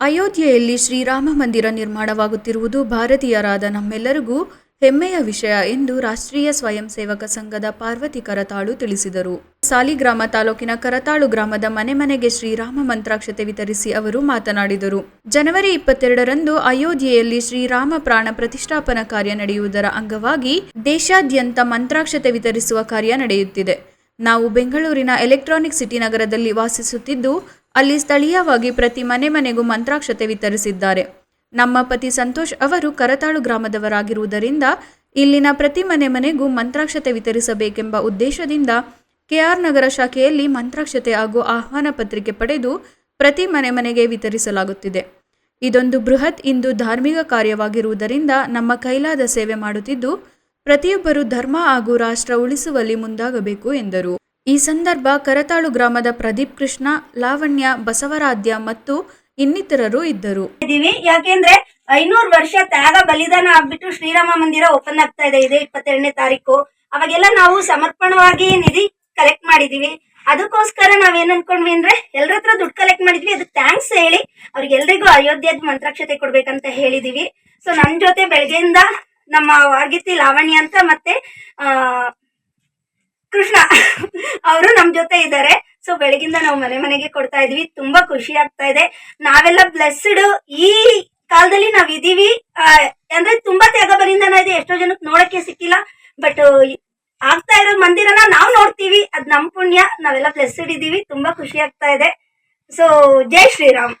ಅಯೋಧ್ಯೆಯಲ್ಲಿ ಶ್ರೀರಾಮ ಮಂದಿರ ನಿರ್ಮಾಣವಾಗುತ್ತಿರುವುದು ಭಾರತೀಯರಾದ ನಮ್ಮೆಲ್ಲರಿಗೂ ಹೆಮ್ಮೆಯ ವಿಷಯ ಎಂದು ರಾಷ್ಟ್ರೀಯ ಸ್ವಯಂ ಸೇವಕ ಸಂಘದ ಪಾರ್ವತಿ ಕರತಾಳು ತಿಳಿಸಿದರು. ಸಾಲಿಗ್ರಾಮ ತಾಲೂಕಿನ ಕರತಾಳು ಗ್ರಾಮದ ಮನೆ ಮನೆಗೆ ಶ್ರೀರಾಮ ಮಂತ್ರಾಕ್ಷತೆ ವಿತರಿಸಿ ಅವರು ಮಾತನಾಡಿದರು. ಜನವರಿ ಇಪ್ಪತ್ತೆರಡರಂದು ಅಯೋಧ್ಯೆಯಲ್ಲಿ ಶ್ರೀರಾಮ ಪ್ರಾಣ ಪ್ರತಿಷ್ಠಾಪನಾ ಕಾರ್ಯ ನಡೆಯುವುದರ ಅಂಗವಾಗಿ ದೇಶಾದ್ಯಂತ ಮಂತ್ರಾಕ್ಷತೆ ವಿತರಿಸುವ ಕಾರ್ಯ ನಡೆಯುತ್ತಿದೆ. ನಾವು ಬೆಂಗಳೂರಿನ ಎಲೆಕ್ಟ್ರಾನಿಕ್ ಸಿಟಿ ನಗರದಲ್ಲಿ ವಾಸಿಸುತ್ತಿದ್ದು ಅಲ್ಲಿ ಸ್ಥಳೀಯವಾಗಿ ಪ್ರತಿ ಮನೆ ಮನೆಗೂ ಮಂತ್ರಾಕ್ಷತೆ ವಿತರಿಸಿದ್ದಾರೆ. ನಮ್ಮ ಪತಿ ಸಂತೋಷ್ ಅವರು ಕರತಾಳು ಗ್ರಾಮದವರಾಗಿರುವುದರಿಂದ ಇಲ್ಲಿನ ಪ್ರತಿ ಮನೆ ಮನೆಗೂ ಮಂತ್ರಾಕ್ಷತೆ ವಿತರಿಸಬೇಕೆಂಬ ಉದ್ದೇಶದಿಂದ ಕೆಆರ್ ನಗರ ಶಾಖೆಯಲ್ಲಿ ಮಂತ್ರಾಕ್ಷತೆ ಹಾಗೂ ಆಹ್ವಾನ ಪತ್ರಿಕೆ ಪಡೆದು ಪ್ರತಿ ಮನೆ ಮನೆಗೆ ವಿತರಿಸಲಾಗುತ್ತಿದೆ. ಇದೊಂದು ಬೃಹತ್ ಇಂದು ಧಾರ್ಮಿಕ ಕಾರ್ಯವಾಗಿರುವುದರಿಂದ ನಮ್ಮ ಕೈಲಾದ ಸೇವೆ ಮಾಡುತ್ತಿದ್ದು, ಪ್ರತಿಯೊಬ್ಬರು ಧರ್ಮ ಹಾಗೂ ರಾಷ್ಟ್ರ ಉಳಿಸುವಲ್ಲಿ ಮುಂದಾಗಬೇಕು ಎಂದರು. ಈ ಸಂದರ್ಭ ಕರತಾಳು ಗ್ರಾಮದ ಪ್ರದೀಪ್ ಕೃಷ್ಣ, ಲಾವಣ್ಯ, ಬಸವರಾಧ್ಯ ಮತ್ತು ಇನ್ನಿತರರು ಇದ್ದರು. ಇದೀವಿ ಯಾಕೆಂದ್ರೆ ಐನೂರು ವರ್ಷ ತ್ಯಾಗ ಬಲಿದಾನ ಆಗ್ಬಿಟ್ಟು ಶ್ರೀರಾಮ ಮಂದಿರ ಓಪನ್ ಆಗ್ತಾ ಇದೆ. ಇದೆ ಇಪ್ಪತ್ತೆರಡನೇ ತಾರೀಕು. ಅವಾಗೆಲ್ಲ ನಾವು ಸಮರ್ಪಣವಾಗಿ ನಿಧಿ ಕಲೆಕ್ಟ್ ಮಾಡಿದೀವಿ ಅದಕ್ಕೋಸ್ಕರ ನಾವೇನ್ ಅನ್ಕೊಂಡ್ವಿ ಅಂದ್ರೆ ಎಲ್ರ ಹತ್ರ ದುಡ್ಡು ಕಲೆಕ್ಟ್ ಮಾಡಿದ್ವಿ. ಅದಕ್ಕೆ ಥ್ಯಾಂಕ್ಸ್ ಹೇಳಿ ಅವ್ರಿಗೆಲ್ರಿಗೂ ಅಯೋಧ್ಯದ ಮಂತ್ರಾಕ್ಷತೆ ಕೊಡ್ಬೇಕಂತ ಹೇಳಿದೀವಿ ಸೊ ನಮ್ ಜೊತೆ ಬೆಳಗ್ಗೆಯಿಂದ ನಮ್ಮ ವಾರ್ಗಿತಿ ಲಾವಣ್ಯ ಅಂತ ಮತ್ತೆ, ಆ ಅವರು ನಮ್ ಜೊತೆ ಇದ್ದಾರೆ. ಸೊ ಬೆಳಗಿಂದ ನಾವು ಮನೆ ಮನೆಗೆ ಕೊಡ್ತಾ ಇದೀವಿ. ತುಂಬಾ ಖುಷಿ ಆಗ್ತಾ ಇದೆ. ನಾವೆಲ್ಲ ಬ್ಲೆಸ್ಡ್ ಈ ಕಾಲದಲ್ಲಿ ನಾವ್ ಇದೀವಿ. ಅಂದ್ರೆ ತುಂಬಾ ತ್ಯಾಗ ಬಲಿದಾನ ಇದೆ. ಎಷ್ಟೋ ಜನಕ್ಕೆ ನೋಡಕ್ಕೆ ಸಿಕ್ಕಿಲ್ಲ. ಬಟ್ ಆಗ್ತಾ ಇರೋ ಮಂದಿರನ ನಾವು ನೋಡ್ತೀವಿ. ಅದ್ ನಮ್ ಪುಣ್ಯ. ನಾವೆಲ್ಲ ಬ್ಲೆಸ್ಡ್ ಇದೀವಿ. ತುಂಬಾ ಖುಷಿ ಆಗ್ತಾ ಇದೆ. ಸೊ ಜೈ ಶ್ರೀರಾಮ್.